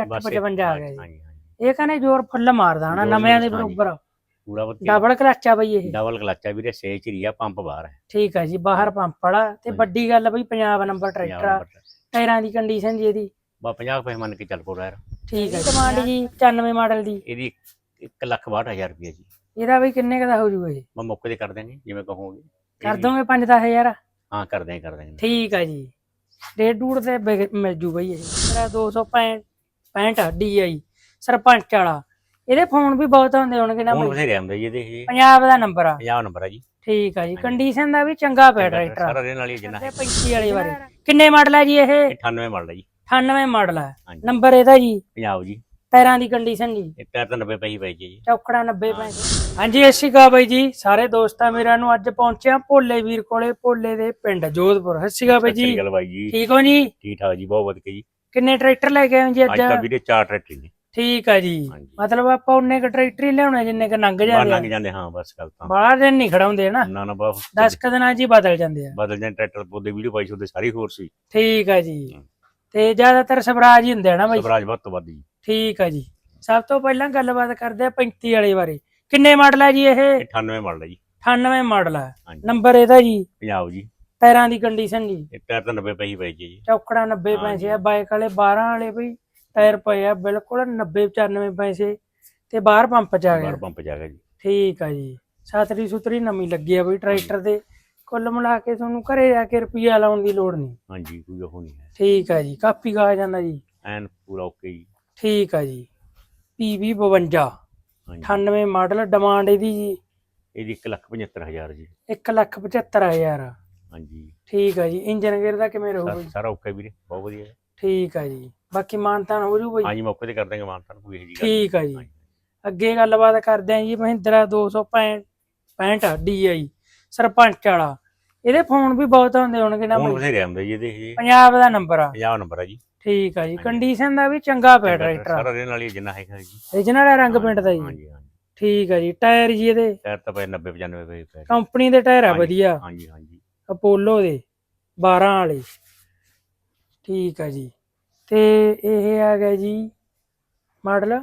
ਬਸ 855 ਆ ਗਿਆ ਜੀ। ਹਾਂਜੀ ਹਾਂਜੀ। ਇਹ ਕਹਿੰਦੇ ਜ਼ੋਰ ਫੁੱਲ ਮਾਰਦਾ ਹਨਾ ਜ਼ੋਰ ਨਵਿਆਂ ਦੇ ਹਾਂਜੀ। ਬਰੋਬਰ ਪੂਰਾ ਵਧੀਆ। ਡਬਲ ਕਲੱਚ ਆ ਬਈ ਇਹ। ਡਬਲ ਕਲੱਚ ਆ ਵੀਰੇ ਸੇ ਚਰੀਆ ਪੰਪ ਬਾਹਰ ਹੈ। ਠੀਕ ਆ ਜੀ ਬਾਹਰ ਪੰਪ ਵਾਲਾ। ਤੇ ਹਾਂਜੀ। ਵੱਡੀ ਗੱਲ ਬਈ ਪੰਜਾਬ ਨੰਬਰ ਟਰੈਕਟਰ ਆ। ਟਾਇਰਾਂ ਦੀ ਕੰਡੀਸ਼ਨ ਜੀ ਇਹਦੀ। ਬਾ 50 ਰੁਪਏ ਮੰਨ ਕੇ ਚੱਲ ਪੋ ਯਾਰ ਠੀਕ ਹੈ ਕਮਾਂਡ ਜੀ 95 ਮਾਡਲ ਦੀ। ਇਹਦੀ 1 ਲੱਖ 62000 ਰੁਪਏ ਜੀ। ਇਹਦਾ ਬਈ ਕਿੰਨੇ ਕੁ ਦਾ ਹੋ ਜੂਗਾ ਜੀ ਮੈਂ ਮੌਕੇ ਤੇ ਕਰ ਦਾਂਗੇ ਜਿਵੇਂ ਕਹੋਗੇ। ਕਰ ਦੋਗੇ 5-10000 ਹਾਂ ਕਰ ਦਾਂਗੇ ਕਰ ਦਾਂਗੇ ਠੀਕ ਆ ਜੀ। ਡੇਢ ਡੂੜ ਤੇ ਬਿਗ- ਮਿਲ ਜੂ ਬਈ ਇਹ। ਮੇਰਾ 265 DI ਸਰਪੰਚ ਵਾਲਾ। ਇਹਦੇ ਫੋਨ ਵੀ ਬਹੁਤ ਆਉਂਦੇ ਹੋਣਗੇ ਨਾ ਹੁਣ ਬਈ। ਬਥੇਰੇ ਆਉਂਦੇ ਜੀ ਇਹਦੇ ਇਹ। ਪੰਜਾਬ ਦਾ ਨੰਬਰ ਆ। 50 ਨੰਬਰ ਆ ਜੀ। ਠੀਕ ਆ ਜੀ ਕੰਡੀਸ਼ਨ ਦਾ ਵੀ ਚੰਗਾ ਪਿਆ ਟਰੈਕਟਰ ਸਾਰਾ ਦੇ ਨਾਲ ਹੀ ਜਿੰਨਾ ਹੈ 35 ਵਾਲੀ ਵਾਰੀ। ਕਿੰਨੇ ਮਾਡਲ ਹੈ ਜੀ ਇਹ? 98 ਮਾਡਲ ਹੈ ਜੀ। 98 ਮਾਡਲ ਹੈ ਹਾਂਜੀ। ਨੰਬਰ ਇਹਦਾ ਜੀ। ਪੰਜਾਬ ਜੀ। ਟਾਇਰਾਂ ਦੀ ਕੰਡੀਸ਼ਨ ਜੀ। ਇਹ ਟਾਇਰ ਤਾਂ 90 ਪਈ ਪਈ ਜੀ। ਚੌਕੜਾ 90 ਪੈਸੇ ਹਾਂਜੀ ਸਤਿ ਸ਼੍ਰੀ ਅਕਾਲ ਬਾਈ ਜੀ। ਸਾਰੇ ਦੋਸਤਾਂ ਮੇਰਾ ਨੂੰ ਅੱਜ ਪਹੁੰਚਿਆ ਭੋਲੇ ਵੀਰ ਕੋਲੇ ਭੋਲੇ ਦੇ ਪਿੰਡ ਜੋਧਪੁਰ। ਸਤਿ ਸ਼੍ਰੀ ਅਕਾਲ ਬਾਈ ਜੀ। ਗੱਲ ਬਾਈ ਜੀ। ਠੀਕ ਹੋ ਜੀ? ਠੀਕ ਠਾਕ ਜੀ ਬਹੁਤ ਵਧੀਆ ਜੀ। ਕਿੰਨੇ ਟਰੈਕਟਰ ਲੈ ਕੇ ਆਏ ਜੀ ਅੱਜ? ਅੱਜ ਤਾਂ ਵੀਰੇ ਚਾਰ ਟਰੈਕਟਰ ਨੇ। ਠੀਕ ਆ ਜੀ। ਹਾਂਜੀ। ਮਤਲਬ ਆਪਾਂ ਉਹਨੇ ਕ ਟਰੈਕਟਰ ਹੀ ਲਿਆਉਣੇ ਜਿੰਨੇ ਕ ਲੰਘ ਬਾਹਰ ਜਾਂਦੇ ਲੰਘ ਆ ਜਾਂਦੇ ਹਾਂ ਬਸ ਗੱਲ ਤਾਂ। ਬਾਹਲਾ ਦਿਨ ਨਹੀਂ ਖੜਾਉਂਦੇ ਨਾ ਨਾ ਨਾ ਬਾਪ 10 ਕ ਦਿਨਾਂ 'ਚ ਹੀ ਬਦਲ ਜਾਂਦੇ ਆ। ਬਦਲ ਜਾਂਦੇ ਟਰੈਕਟਰ ਪੋਦੇ ਵੀਡੀਓ ਪਾਈ ਸੀ ਉਹਦੇ ਸਾਰੀ ਹੋਰ ਸੀ। ਠੀਕ ਆ ਜੀ। ਤੇ ਜ਼ਿਆਦਾਤਰ ਸਵਰਾਜ ਹੀ ਹੁੰਦੇ ਆ ਨਾ ਬਾਈ? ਸਵਰਾਜ ਵੱਧ ਤੋਂ ਵੱਧ ਜੀ। ਠੀਕ ਆ ਜੀ। ਸਭ ਤੋਂ ਪਹਿਲਾਂ ਗੱਲਬਾਤ ਕਰਦੇ ਆ 35 ਵਾਲੇ ਬਾਰੇ। ਕਿੰਨੇ ਮਾਡਲ ਹੈ ਜੀ ਇਹ? 98 ਮਾਡਲ ਹੈ ਜੀ। 98 ਮਾਡਲ ਹਾਂਜੀ। ਨੰਬਰ ਇਹਦਾ ਜੀ। ਪੰਜਾਬ ਜੀ। ਟਾਇਰਾਂ ਦੀ ਕੰਡੀਸ਼ਨ ਜੀ ਇਹ ਟਾਇਰ ਤਾਂ 90 ਪਈ ਪਈ ਜੀ। ਚੌਕੜਾ 90 ਹਾਂਜੀ। ਪੈਸੇ ਆ ਬਾਈਕ ਵਾਲੇ 12 ਵਾਲੇ ਬਈ ਟਾਇਰ ਪਏ ਆ ਬਿਲਕੁਲ 90 95 ਪੈਸੇ ਤੇ ਬਾਹਰ ਪੰਪ ਚ ਆ ਬਾਹਰ ਗਿਆ ਪੰਪ ਜਾ ਗਿਆ ਜੀ। ਠੀਕ ਆ ਜੀ। ਸਾਤਰੀ ਸੁਤਰੀ ਨਵੀਂ ਲੱਗੀ ਆ ਬਈ ਟਰੈਕਟਰ ਦੇ। ਕੁੱਲ ਮਿਲਾ ਕੇ ਤੁਹਾਨੂੰ ਘਰੇ ਜਾ ਕੇ ਰੁਪਈਆ ਲਾਉਣ ਦੀ ਲੋੜ ਨਹੀਂ। ਹਾਂਜੀ ਕੋਈ ਉਹ ਨਹੀਂ ਹੈ। ਠੀਕ ਆ ਜੀ ਕਾਪੀ ਗਾ ਜਾਂਦਾ ਜੀ। ਐਨ ਪੂਰਾ ਓਕੇ ਜੀ। ਠੀਕ ਆ ਜੀ। PV 52 ਹਾਂਜੀ। 98 ਮਾਡਲ ਡਿਮਾਂਡ ਇਹਦੀ ਜੀ। ਇਹਦੀ 1 ਲੱਖ 75000 ਜੀ। 175000 ਹਾਂਜੀ। ਠੀਕ ਆ ਜੀ ਇੰਜਨ ਗੇਅਰ ਦਾ ਕਿਵੇਂ ਰਹੂਗਾ ਸਾ- ਜੀ ਸਾਰਾ ਓਕੇ ਵੀਰੇ ਬਹੁਤ ਵਧੀਆ। ਹੈ। ਠੀਕ ਆ ਜੀ ਬਾਕੀ ਮਾਨਤਾਨ ਹੋ ਜੂ ਬਈ? ਹਾਂਜੀ ਮੌਕੇ ਤੇ ਕਰ ਦਾਂਗੇ ਮਾਨਤਾਨ ਕੋਈ ਇਹੋ ਜੀ ਗੱਲ ਠੀਕ ਆ। ਜੀ। ਹਾਂਜੀ। ਅੱਗੇ ਗੱਲਬਾਤ ਕਰਦੇ ਆਂ ਜੀ ਮਹਿੰਦਰਾ 265 DI ਸਰਪੰਚ ਵਾਲਾ। ਇਹਦੇ ਫੋਨ ਵੀ ਬਹੁਤ ਆਉਂਦੇ ਹੋਣਗੇ ਨਾ ਹੁਣ ਬਈ? ਬਥੇਰੇ ਆਉਂਦੇ ਜੀ ਇਹਦੇ ਇਹ ਪੰਜਾਬ ਦਾ ਨੰਬਰ ਆ। 50 ਨੰਬਰ ਆ ਜੀ। ਠੀਕ ਆ ਜੀ ਹਾਂਜੀ। ਕੰਡੀਸ਼ਨ ਦਾ ਵੀ ਚੰਗਾ ਪਿਆ ਟਰੈਕਟਰ ਸਾਰਾ ਨਾਲ ਹੀ ਜਿੰਨਾ ਹੈਗਾ ਜੀ। ਰੀਜਨਲ ਰੰਗ ਪਿੰਡ ਦਾ ਜੀ। ਹਾਂਜੀ ਹਾਂਜੀ। ਠੀਕ ਆ ਜੀ ਟਾਇਰ ਜੀ ਇਹਦੇ। ਟਾਇਰ ਤਾਂ ਪਏ 90 95 ਪਏ ਪਏ। ਕੰਪਨੀ ਦੇ ਟਾਇਰ ਆ ਹਾਂਜੀ। ਵਧੀਆ। ਹਾਂਜੀ ਹਾਂਜੀ। ਅਪੋਲੋ ਦੇ 12 ਵਾਲੇ। ਠੀਕ ਆ ਜੀ। ਤੇ ਇਹ ਆ ਗਿਆ ਜੀ ਮਾਡਲ।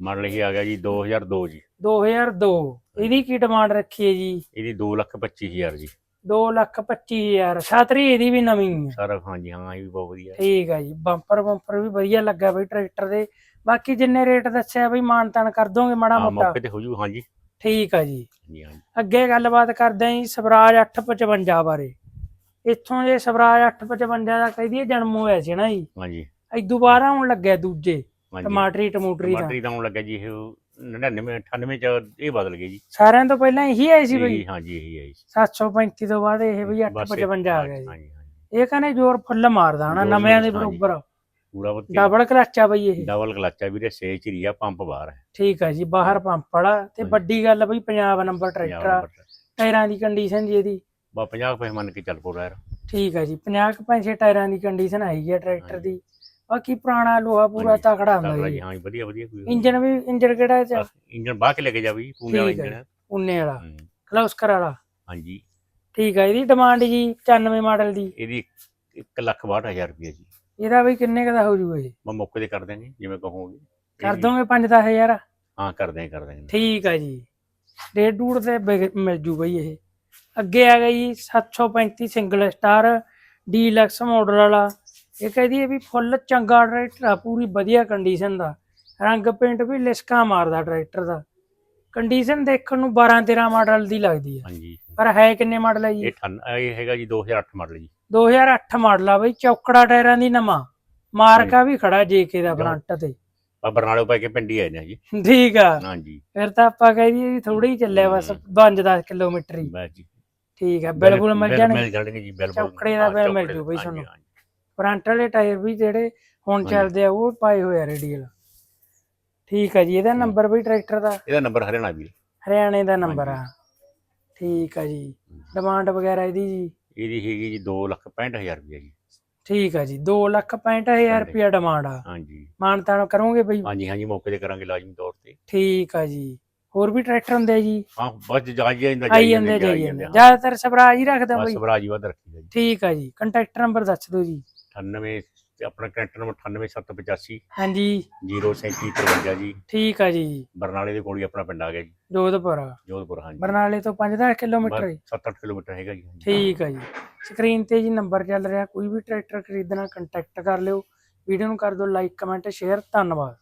ਮਾਡਲ ਇਹ ਆ ਗਿਆ ਜੀ 2002 ਜੀ। 2002 ਇਹਦੀ ਕੀ ਡਿਮਾਂਡ ਰੱਖੀ ਹੈ ਜੀ? ਇਹਦੀ 2 ਲੱਖ 25000 ਜੀ। 2 ਲੱਖ 25000 ਛਾਤਰੀ ਇਹਦੀ ਵੀ ਨਵੀਂ ਹੈ ਸਾਰਾ ਹਾਂਜੀ ਹਾਂ ਇਹ ਵੀ ਬਹੁਤ ਵਧੀਆ। ਠੀਕ ਆ ਜੀ। ਬੰਪਰ ਬੰਪਰ ਵੀ ਵਧੀਆ ਲੱਗਾ ਬਈ ਟਰੈਕਟਰ ਦੇ। ਬਾਕੀ ਜਿੰਨੇ ਰੇਟ ਦੱਸਿਆ ਬਈ ਮਾਨਤਾਨ ਕਰ ਦੋਗੇ ਮਾੜਾ ਹਾਂ ਮੋਟਾ। ਮੌਕੇ ਤੇ ਹੋ ਜੂ ਹਾਂਜੀ ਠੀਕ ਆ ਜੀ। ਹਾਂਜੀ ਅੱਗੇ ਗੱਲਬਾਤ ਕਰਦੇ ਆਂ ਜੀ ਸਵਰਾਜ 855 ਬਾਰੇ। ਇੱਥੋਂ ਜੇ ਸਵਰਾਜ 855 ਦਾ ਕਹਦੀ ਜਨਮ ਹੋਇਆ ਸੀ ਨਾ ਜੀ। ਹਾਂਜੀ। ਇਦੋਂ ਬਾਅਦ ਆਉਣ ਲੱਗਿਆ ਦੂਜੇ ਹਾਂਜੀ। ਟਮਾਟਰੀ ਟਮੂਟਰੀ ਦਾ। ਟਮਾਟਰੀ ਦਾ ਆਉਣ ਲੱਗਾ ਜੀ ਇਹ 99 98 ਚ ਇਹ ਬਦਲ ਗਏ ਜੀ। ਸਾਰਿਆਂ ਤੋਂ ਪਹਿਲਾਂ ਇਹੀ ਆਈ ਸੀ ਬਈ? ਇਹੀ, ਹਾਂਜੀ ਇਹੀ ਹੈ ਜੀ 735 ਤੋਂ ਬਾਅਦ ਇਹ ਬਈ ਬਸ 855 ਆ ਗਿਆ ਜੀ। ਹਾਂਜੀ ਹਾਂਜੀ। ਇਹ ਕਹਿੰਦੇ ਜ਼ੋਰ ਫੁੱਲ ਮਾਰਦਾ ਹਨਾ ਜ਼ੋਰ ਨਵਿਆਂ ਦੇ ਹਾਂਜੀ। ਬਰੋਬਰ। ਪੂਰਾ ਵਧੀਆ ਡਬਲ ਕਲੱਚ ਆ ਬਈ ਇਹ। ਡਬਲ ਕਲੱਚ ਆ ਵੀਰੇ ਸੇ ਚਰੀਆ ਪੰਪ ਬਾਹਰ ਹੈ। ਠੀਕ ਆ ਜੀ ਬਾਹਰ ਪੰਪ ਵਾਲਾ ਤੇ। ਵੱਡੀ ਗੱਲ ਬਈ ਪੰਜਾਬ ਨੰਬਰ ਟਰੈਕਟਰ ਆ। ਟਾਇਰਾਂ ਦੀ ਕੰਡੀਸ਼ਨ ਜੀ ਇਹਦੀ। ਬਾ 50 ਰੁਪਏ ਮੰਨ ਕੇ ਚੱਲ ਪੋ ਯਾਰ ਠੀਕ ਆ ਜੀ 50 ਕੁ ਪੈਸੇ ਟਾਇਰਾਂ ਦੀ ਕੰਡੀਸ਼ਨ ਆਈ ਹੈ ਟਰੈਕਟਰ। ਦੀ। ਬਾਕੀ ਪੁਰਾਣਾ ਲੋਹਾ ਪੂਰਾ ਤਕੜਾ ਹੁੰਦਾ ਜੀ। ਜੀ ਹਾਂ ਜੀ, ਵਧੀਆ ਵਧੀਆ ਕੋਈ ਇੰਜਨ ਵੀ ਇੰਜਨ ਕਿਹੜਾ ਚ? ਇੰਜਨ ਬਾਹ ਕੇ ਲੈ ਕੇ ਜਾਵੀ ਪੂਨੇ ਵਾਲਾ ਹੈ। ਇੰਜਨ ਉਨੇ ਵਾਲਾ। ਹੂੰ, ਕਲੌਸਕਰ ਵਾਲਾ। ਹਾਂਜੀ। ਠੀਕ ਆ ਇਹਦੀ ਡਿਮਾਂਡ ਜੀ 95 ਮਾਡਲ ਦੀ। ਇਹਦੀ 1 ਲੱਖ 62000 ਰੁਪਏ ਜੀ। ਇਹਦਾ ਬਈ ਕਿੰਨੇ ਕੁ ਦਾ ਹੋ ਜੂਗਾ ਜੀ ਮੈਂ ਮੌਕੇ ਤੇ ਕਰ ਦਾਂਗੇ ਜਿਵੇਂ ਕਹੋਗੇ। ਕਰ ਵੀ- ਦੋਗੇ 5-10000 ਹਾਂ ਕਰ ਦਾਂਗੇ ਕਰ ਦਾਂਗੇ ਠੀਕ ਆ ਜੀ। ਡੇਢ ਡੂੜ ਤੇ ਮਿਲ ਜੂ ਬਈ ਇਹ। ਅੱਗੇ ਆ ਗਿਆ ਜੀ 735 ਸਿੰਗਲ ਸਟਾਰ ਡੀਲਕਸ ਮਾਡਲ ਵਾਲਾ। ਇਹ ਕਹਦੀ ਹੈ ਵੀ ਫੁੱਲ ਚੰਗਾ ਟਰੈਕਟਰ ਆ ਪੂਰੀ ਵਧੀਆ ਕੰਡੀਸ਼ਨ ਦਾ। ਰੰਗ ਪੇਂਟ ਵੀ ਲਿਸਕਾ ਮਾਰਦਾ ਟਰੈਕਟਰ ਦਾ। ਕੰਡੀਸ਼ਨ ਦੇਖਣ ਨੂੰ 12 13 ਮਾਡਲ ਦੀ ਲੱਗਦੀ ਹੈ ਹਾਂਜੀ। ਪਰ ਹੈ ਕਿੰਨੇ ਮਾਡਲ ਹੈ ਜੀ? ਇਹ 98 ਇਹ ਹੈਗਾ ਜੀ 2008 ਮਾਡਲ ਜੀ। 2008 ਮਾਡਲ ਆ ਬਈ ਚੌਕੜਾ ਟਾਇਰਾਂ ਦੀ ਨਵਾਂ। ਮਾਰਕਾ ਵੀ ਖੜਾ ਜੇਕੇ ਦਾ ਫਰੰਟ ਤੇ। ਆ ਬਰਨਾਲੇ ਪਾ ਕੇ ਪਿੰਡੀ ਆਏ ਨੇ ਜੀ। ਠੀਕ ਆ। ਹਾਂਜੀ। ਫਿਰ ਤਾਂ ਆਪਾਂ ਕਹਿ ਦਈਏ ਵੀ ਥੋੜੀ ਹੀ ਚੱਲਿਆ ਬਸ ਹਮ। 5-10 ਕਿਲੋਮੀਟਰ ਹੀ। ਬਸ ਜੀ। ਠੀਕ ਹੈ ਬਿਲਕੁਲ ਮਿਲ ਜਾਣਗੇ। ਜੀ ਬਿਲਕੁਲ। ਚੌਕੜੇ ਦਾ ਬਿੱਲ ਮਿਲ ਜੂ ਬਈ ਤੁਹਾਨੂੰ। ਫਰੰਟ ਵਾਲੇ ਟਾਇਰ ਵੀ ਜਿਹੜੇ ਹੁਣ। ਚੱਲਦੇ ਆ ਉਹ ਪਾਏ ਹੋਏ ਆ ਰੇਡੀਅਲ। ਠੀਕ ਹੈ ਜੀ ਇਹਦਾ ਨੰਬਰ ਵੀ ਟਰੈਕਟਰ ਦਾ? ਇਹਦਾ ਨੰਬਰ ਹਰਿਆਣਾ ਵੀਰ। ਹਰਿਆਣੇ ਦਾ ਨੰਬਰ ਆ। ਠੀਕ ਆ ਜੀ। ਡਿਮਾਂਡ ਵਗੈਰਾ ਇਹਦੀ ਜੀ? ਇਹਦੀ ਹੈਗੀ ਜੀ 2 ਲੱਖ 65000 ਰੁਪਏ ਜੀ। ਠੀਕ ਆ ਜੀ 2 ਲੱਖ 65000 ਰੁਪਇਆ ਡਿਮਾਂਡ ਆ। ਹਾਂਜੀ। ਮਾਨਤਾਨ ਕਰੋਗੇ ਬਈ। ਹਾਂਜੀ ਹਾਂਜੀ ਮੌਕੇ ਤੇ ਕਰਾਂਗੇ ਲਾਜ਼ਮੀ ਤੌਰ ਤੇ। ਠੀਕ ਆ ਜੀ। ਹੋਰ ਵੀ ਟਰੈਕਟਰ ਹੁੰਦੇ ਆ ਜੀ? ਹਾਂ ਬਸ ਜਾ ਜਾਂਦਾ ਆਈ ਜਾਂਦੇ ਜਾਈ ਜਾਂਦੇ ਜ਼ਿਆਦਾਤਰ ਸਵਰਾਜ ਹੀ ਰੱਖਦਾ ਬਈ। ਸਵਰਾਜ ਹੀ ਵੱਧ ਰੱਖੀਦਾ ਜੀ। ਠੀਕ ਆ ਜੀ ਕੰਟੈਕਟ ਨੰਬਰ ਦੱਸ ਦਿਓ ਜੀ। 98 ਤੇ ਆਪਣਾ ਕਨੈਕਟ ਨੰਬਰ 98785 ਹਾਂਜੀ। 03753 ਜੀ। ਠੀਕ ਆ ਜੀ। ਬਰਨਾਲੇ ਦੇ ਕੋਲ ਹੀ ਆਪਣਾ ਪਿੰਡ ਆ ਗਿਆ ਜੀ। ਜੋਧਪੁਰ। ਜੋਧਪੁਰ ਹਾਂਜੀ। ਬਰਨਾਲੇ ਤੋਂ 5-10 ਕਿਲੋਮੀਟਰ ਹੈ। 7-8 ਕਿਲੋਮੀਟਰ ਹੈਗਾ ਜੀ। ਠੀਕ ਆ ਜੀ। ਸਕਰੀਨ ਤੇ ਜੀ ਨੰਬਰ ਚੱਲ ਰਿਹਾ। ਕੋਈ ਵੀ ਟਰੈਕਟਰ ਖਰੀਦਣਾ ਕੰਟੈਕਟ ਕਰ ਲਿਓ। ਵੀਡੀਓ ਨੂੰ ਕਰ ਦਿਓ ਲਾਈਕ ਕਮੈਂਟ ਸ਼ੇਅਰ ਧੰਨਵਾਦ।